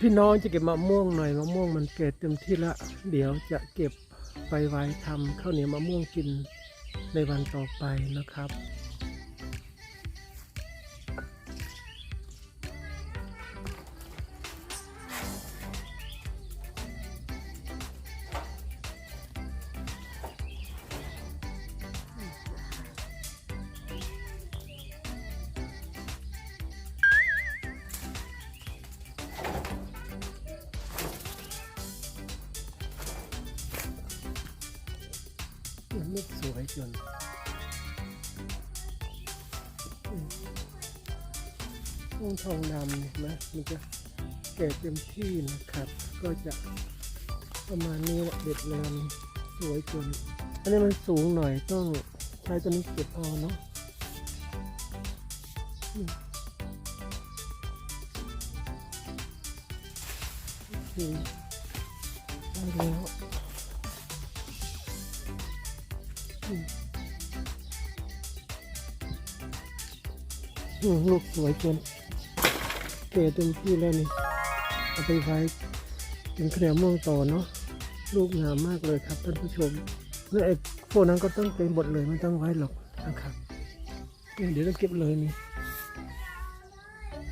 พี่น้องจะเก็บมะม่วงหน่อยมะม่วงมันเกิดเต็มที่ละ เดี๋ยวจะเก็บไปไว้ทำข้าวเหนียวมะม่วงกินในวันต่อไปนะครับ มันไม่สวยจนอืมทองทองดำเห็นไหมมันจะแก่เต็มที่นะครับ ก็จะประมาณนี้แหละเด็ดแรงสวยจน อันนี้มันสูงหน่อยต้องใช้ตัวนี้เก็บเอาเนาะอืมโอเคได้แล้ว ลูกสวยจนเกเต็มที่แล้วนี่เอาไปไว้เป็นข้าวเม่วงต่อเนาะลูกงามมากเลยครับท่านผู้ชมแล้วไอ้พวกนั้นก็ต้องเป็นหมดเลยไม่ต้องไว้หรอกนะครับเดี๋ยวต้องเก็บเลยนี่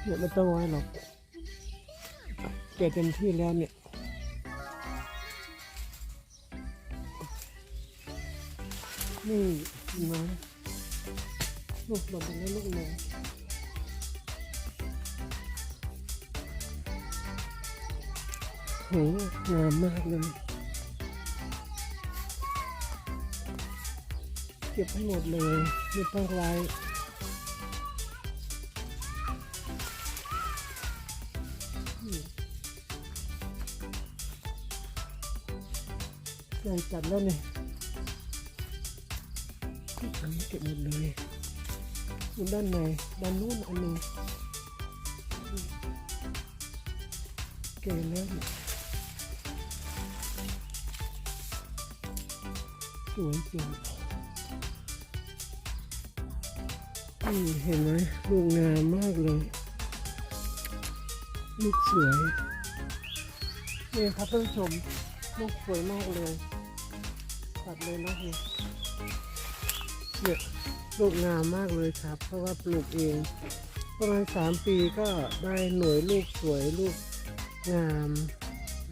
เนี่ยไม่ต้องไว้หรอกแก่เต็มที่แล้วเนี่ย นี่นไหมลูกหล่นไปแล้วลูกหนึ่งโหงามมากเลยเก็บให้หมดเลยไม่ต้องไว้อืมใหญ่จัดแล้วเนี่ย อันนี้เก็บหมดเลยส่วนด้านในด้านนู้นอันนึงเก่แล้วสวยจริงนี่เห็นไหมลูกงามมากเลย ลูกสวย นี่ครับท่านผู้ชม ลูกสวยมากเลยตัดเลยนะเนี่ย เนี่ยลูกงามมากเลยครับ เพราะว่าปลูกเองประมาณสามปีก็ได้หน่วยลูกสวยลูกงาม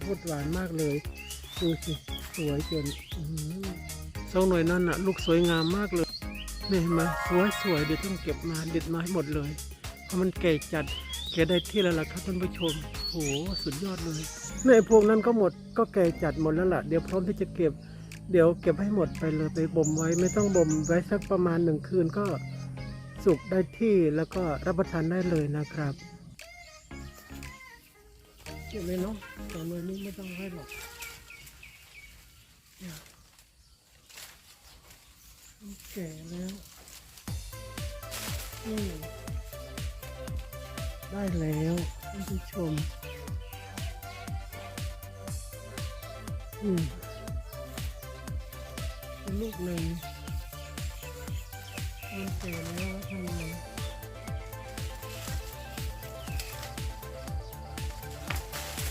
พูดหวานมากเลยดูสิสวยจนอื้อหือสองหน่วยนั่นน่ะลูกสวยงามมากเลยนี่เห็นไหมสวยสวยเดี๋ยวต้องเก็บมาเด็ดมาให้หมดเลย เพราะมันแก่จัดแก่ได้ที่แล้วล่ะครับท่านผู้ชมโหสุดยอดเลยในพวกนั้นก็หมดก็แก่จัดหมดแล้วล่ะ เดี๋ยวพร้อมที่จะเก็บ เดี๋ยวเก็บให้หมดไปเลยไปบ่มไว้ไม่ต้องบ่มไว้สักประมาณหนึ่งคืนก็สุกได้ที่แล้วก็รับประทานได้เลยนะครับเก็บเลยเนาะสองหน่วยนี้ไม่ต้องไว้หรอกแก่แล้วนี่ได้แล้วท่านผู้ชม อืม ลูกหนึ่งมันแก่แล้วทำไง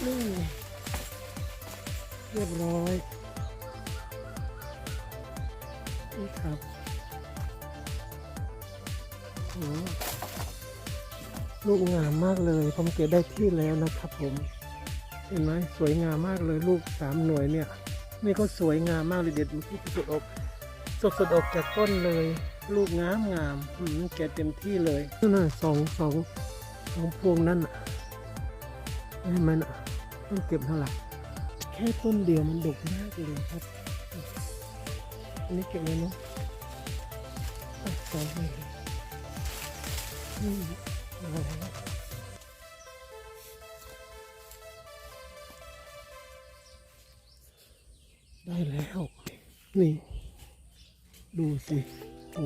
นี่เรียบร้อยนี่ครับโอ้ลูกงามมากเลย ผมเก็บได้ที่แล้วนะครับผม เห็นไหมสวยงามมากเลยลูกสามหน่วยเนี่ย นี่ก็สวยงามมากเลยเด็ดมันที่สดอกสดสดออกจากต้นเลย ลูกงามงามอืมแกะเต็มที่เลยนั่นน่ะสองสองสองพวงนั่นน่ะเห็นไหมน่ะต้องเก็บเท่าไหร่แค่ต้นเดียวมันดกมากเลยครับ อันนี้เก็บเลยเนาะอะสองไปเลยอืมอะไร แล้ว นี่ ดูสิโอ้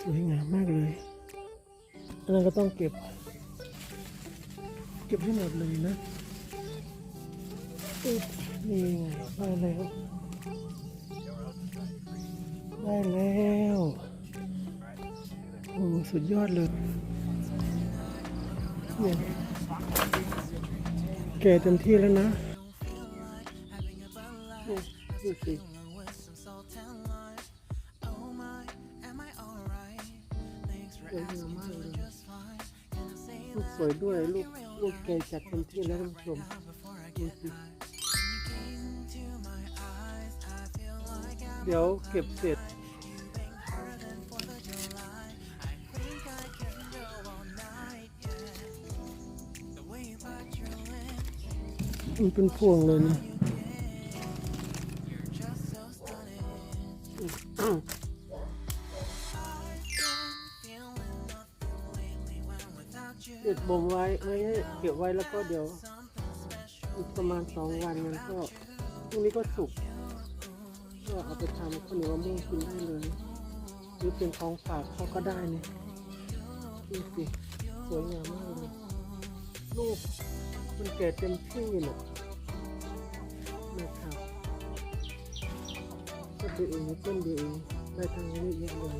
สวยงามมากเลยอันนั้นก็ต้องเก็บ เก็บให้หมดเลยนะอึ๊บนี่ไงได้แล้วได้แล้วโอ้สุดยอดเลยเนี่ยแก่เต็มที่แล้วนะ ดูสิสวยงามมากเลยลูกสวยด้วยลูกลูกแกจัดเต็มที่แล้วท่านผู้ชมดูสิเดี๋ยวเก็บเสร็จมันเป็นพวงเลยนะ เก็บบ่มไว้ไว้ให้เก็บไว้แล้วก็เดี๋ยวอีกประมาณสองวันมันก็พรุ่งนี้ก็สุกก็เอาไปทำข้าวเหนียวมะม่วงกินได้เลยหรือเป็นของฝากเขาก็ได้นี่ดูสิสวยงามมากเลยลูกมันแก่เต็มที่หนกนะครับก็ดูเองต้นดีเองได้ทางนี้เยอะเลย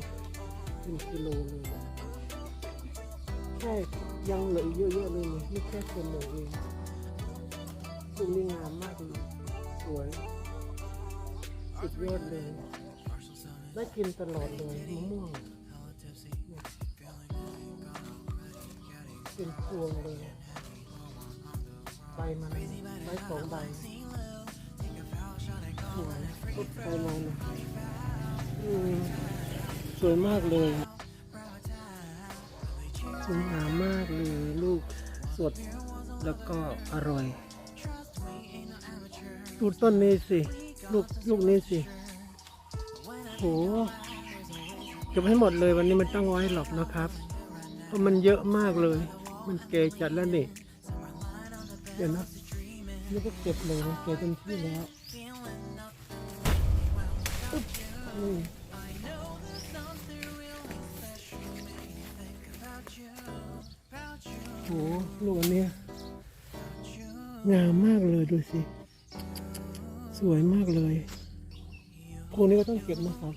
เป็นกิโลเลยนะใช่ ยังเหลือเยอะๆเลยนี่แค่ส่วนหนึ่งเองลูกนี่งามมากเลยสวยสุดยอดเลย ได้กินตลอดเลยมะม่วงเป็นพวงเลยใบมันใบสองใบสวยทุกใบมันอืมสวยมากเลย สวยงามมากเลยลูกสดแล้วก็อร่อยดูต้นนี้สิลูกลูกนี้สิโหเก็บให้หมดเลยวันนี้มันตั้งไว้หรอกนะครับ เพราะมันเยอะมากเลย มันแก่จัดแล้วนี่เดี๋ยวนะนี่ก็เก็บเลยนเก็บเต็มที่แล้วนี่ โหลูกอันนี้งามมากเลยดูสิ สวยมากเลยพวกนี้ก็ต้องเก็บนะครับ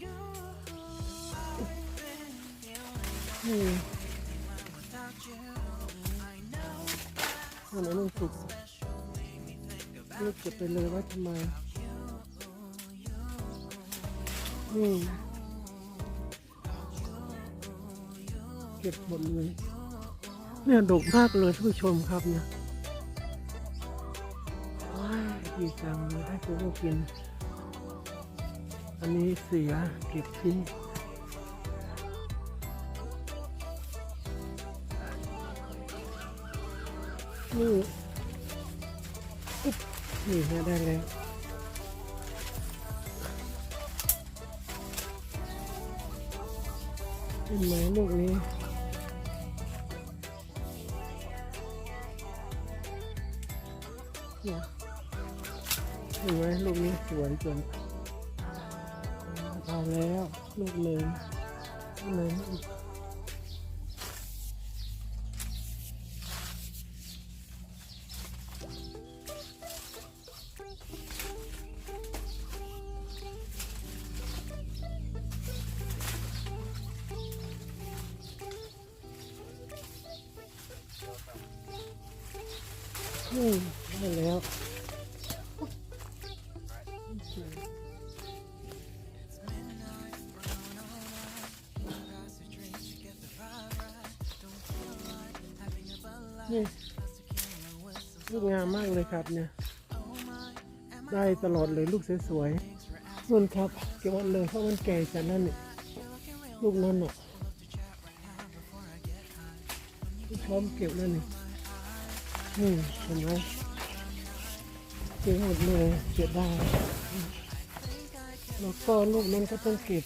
นี่อันนั้นมันสุกเลือกเก็บไปเลยว่าทำไมอืมเก็บหมดเลย เนี่ยดกมากเลยท่านผู้ชมครับเนี่ยว้าดีจังเลยให้พวกเรากิน อันนี้เสียเก็บทิ้งนี่นี่ฮะได้แล้วเห็นไหมลูกนี้ เนี่ยเห็นไหมลูกนี้สวยจนเอาแล้ว ลูกเลยเลูกหนึ่งอีก ได้แล้วนี่ลูกงามมากเลยครับเนี่ย ได้ตลอดเลยลูกสวยๆนุ่นครับ เก็บหมดเลยเพราะมันแก่จากนั่นนี่ลูกนั่นอะพร้อมเก็บแล้วนี่นี่เห็นไหม ก็บหมดเลยเก็บได้แล้วก็ลูกนั้นก็ต้องเก็บ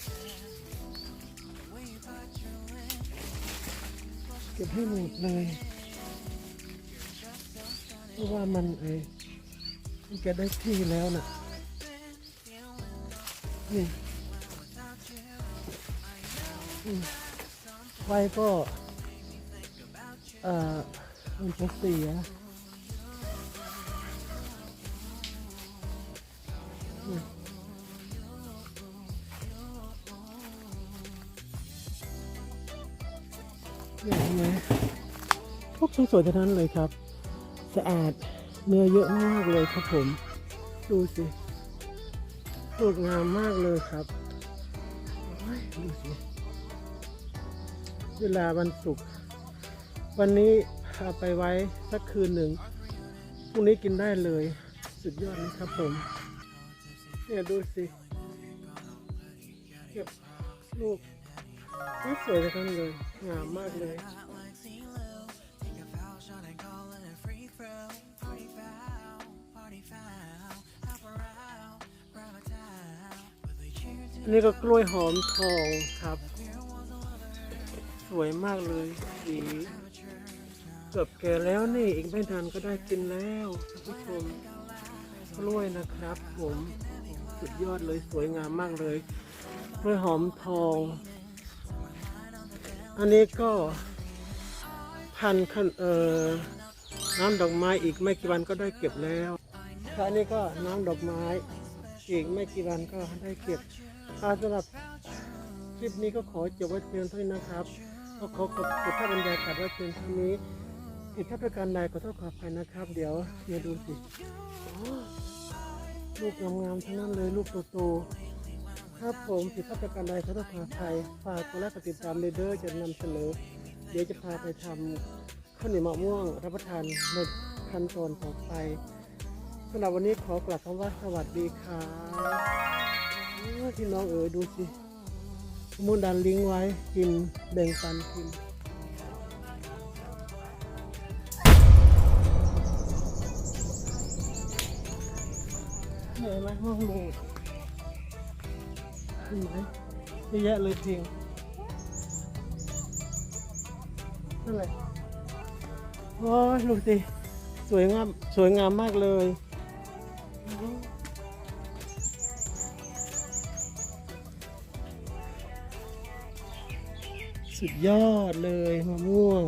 เก็บให้หมดเลย เพราะว่ามันเอมันแกได้ที่แล้วน่ะนี่ไฟก็ เอ่อมันจะเสีย เห็นไหมปุ๊บสวยๆทั้งนั้นเลยครับ สะอาดเนื้อเยอะมากเลยครับผม ดูสิลูกงามมากเลยครับโอ้ยดูสิเวลาวันศุกร์วันนี้เอาไปไว้สักคืนหนึ่งพรุ่งนี้กินได้เลย สุดยอดนะครับผมเนี่ยดูสิเก็บลูก นี่สวยทั้งเลยงามมากเลยอันนี้ก็กล้วยหอมทองครับ สวยมากเลยสีเกือบแก่แล้วนี่อีกไม่นานก็ได้กินแล้วท่านผู้ชมกล้วยนะครับ ผมสุดยอดเลยสวยงามมากเลยกล้วยหอมทอง อันนี้ก็พันขนเอ่อน้ำดอกไม้อีกไม่กี่วันก็ได้เก็บแล้วอันนี้ก็น้ำดอกไม้อีกไม่กี่วันก็ได้เก็บอาสำหรับคลิปนี้ก็ขอจบไว้เพียงเท่านี้นะครับก็ขอขอบคุณท่านบรรยากาศไว้เพียงเท่านี้ผิดพลาดประการใดขอโทษขออภัยนะครับ เดี๋ยวเดี๋ยวดูสิลูกงามๆทั้งนั้นเลยลูกโตๆ ครับผมผิดพลาดประการใดขอโทษขออภัยฝากกดไลค์กดติดตามเลยเด้อจะนำเสนอ เดี๋ยวจะพาไปทำข้าวเหนียวมะม่วง รับประทานในขั้นตอนต่อไปสำหรับวันนี้ขอกลับคำว่าสวัสดีครับพี่น้องเอ๋ยดูสิมูนดันลิงไว้กินแบ่งปันกินเหนื่อยไหมห้องมูด ห็นไหมเยอะแยะเลยจริงนั่นแหละโอ้ยดูสิสวยงามสวยงามมากเลยสุดยอดเลยมะม่วง